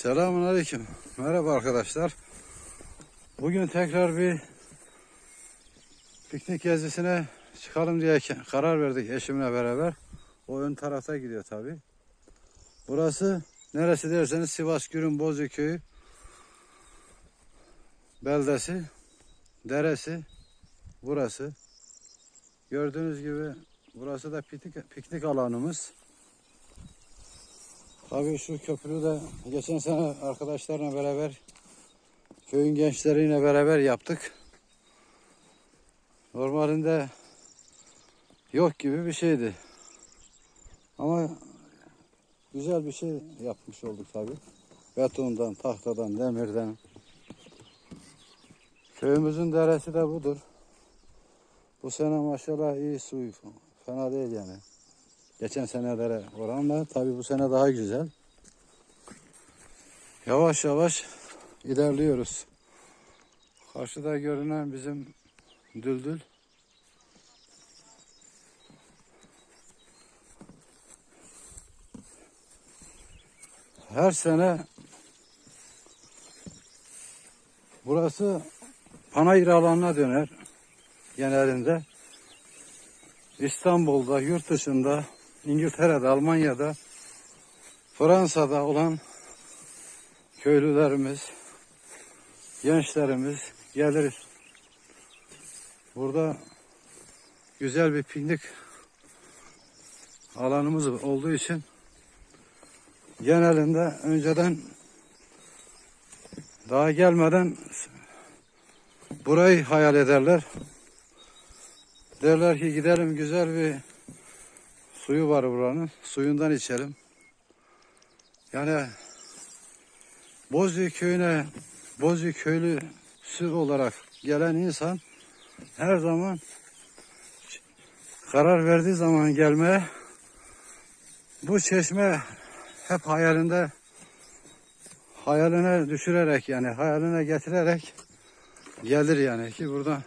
Selamun Aleyküm. Merhaba arkadaşlar. Bugün tekrar bir piknik gezisine çıkalım diye karar verdik eşimle beraber. O ön tarafta gidiyor tabi. Burası neresi derseniz Sivas Gürün Bozcu Köyü beldesi, deresi burası. Gördüğünüz gibi burası da piknik, piknik alanımız. Tabii şu köprüyü de geçen sene arkadaşlarla beraber köyün gençleriyle beraber yaptık. Normalinde yok gibi bir şeydi. Ama güzel bir şey yapmış olduk tabii. Betondan, tahtadan, demirden. Köyümüzün deresi de budur. Bu sene maşallah iyi su. Fena değil yani. Geçen senelere oranla tabii bu sene daha güzel. Yavaş yavaş ilerliyoruz. Karşıda görünen bizim düldül. Her sene burası panayır alanına döner genelinde. İstanbul'da, yurt dışında, İngiltere'de, Almanya'da, Fransa'da olan köylülerimiz, gençlerimiz gelir. Burada güzel bir piknik alanımız olduğu için genelinde önceden daha gelmeden burayı hayal ederler. Derler ki gidelim güzel bir suyu var buranın. Suyundan içelim. Yani Bozüyük köyüne Bozüyük köylüsü olarak gelen insan her zaman karar verdiği zaman gelmeye bu çeşme hep hayalinde hayaline düşürerek yani hayaline getirerek gelir yani ki burada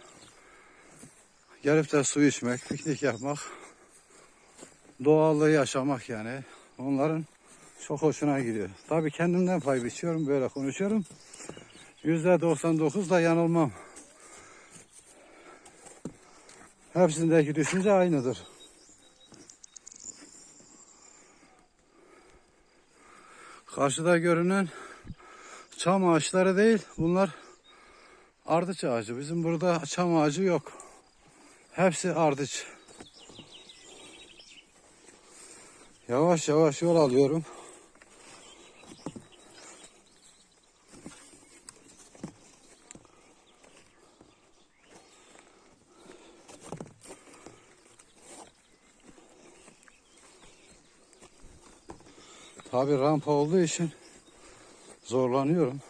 gelip de su içmek, piknik yapmak, doğallığı yaşamak yani onların çok hoşuna gidiyor. Tabii kendimden pay biçiyorum, böyle konuşuyorum. Yüzde 99 da yanılmam. Hepsindeki düşünce aynıdır. Karşıda görünen çam ağaçları değil, bunlar ardıç ağacı. Bizim burada çam ağacı yok. Hepsi ardıç. Yavaş yavaş yol alıyorum. Tabi rampa olduğu için zorlanıyorum.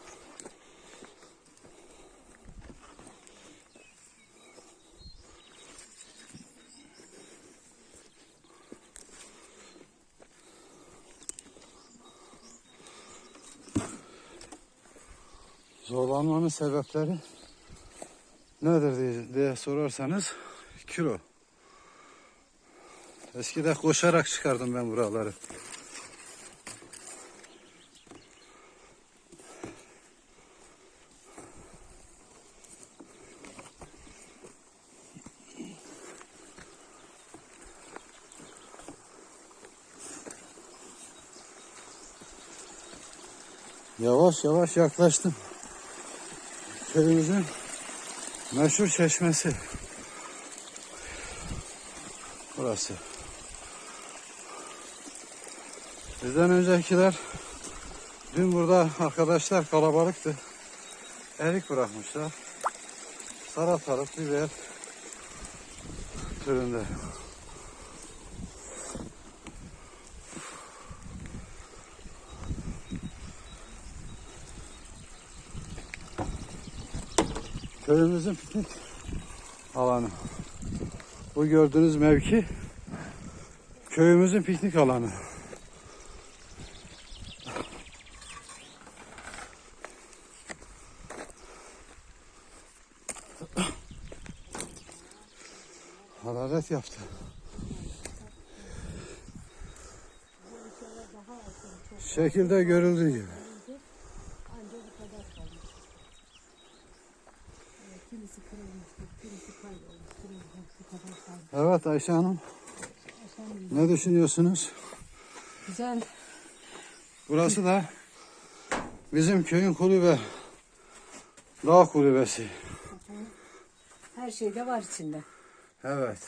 Zorlanmanın sebepleri nedir diye, sorarsanız kilo. Eskide koşarak çıkardım ben buraları. Yavaş yavaş yaklaştım. Köyümüzün meşhur çeşmesi. Burası. Bizden öncekiler dün burada arkadaşlar kalabalıktı. Erik bırakmışlar. Salatalık, biber türünde. Köyümüzün piknik alanı. Bu gördüğünüz mevki köyümüzün piknik alanı. Hararet yaptı. Şekilde görüldüğü gibi. Birisi kırılmıştır, birisi kaybolmuştur. Bu kadar kaldı. Evet Ayşe Hanım Efendim, ne düşünüyorsunuz? Güzel. Burası da bizim köyün kulübe. Dağ kulübesi. Her şey de var içinde. Evet.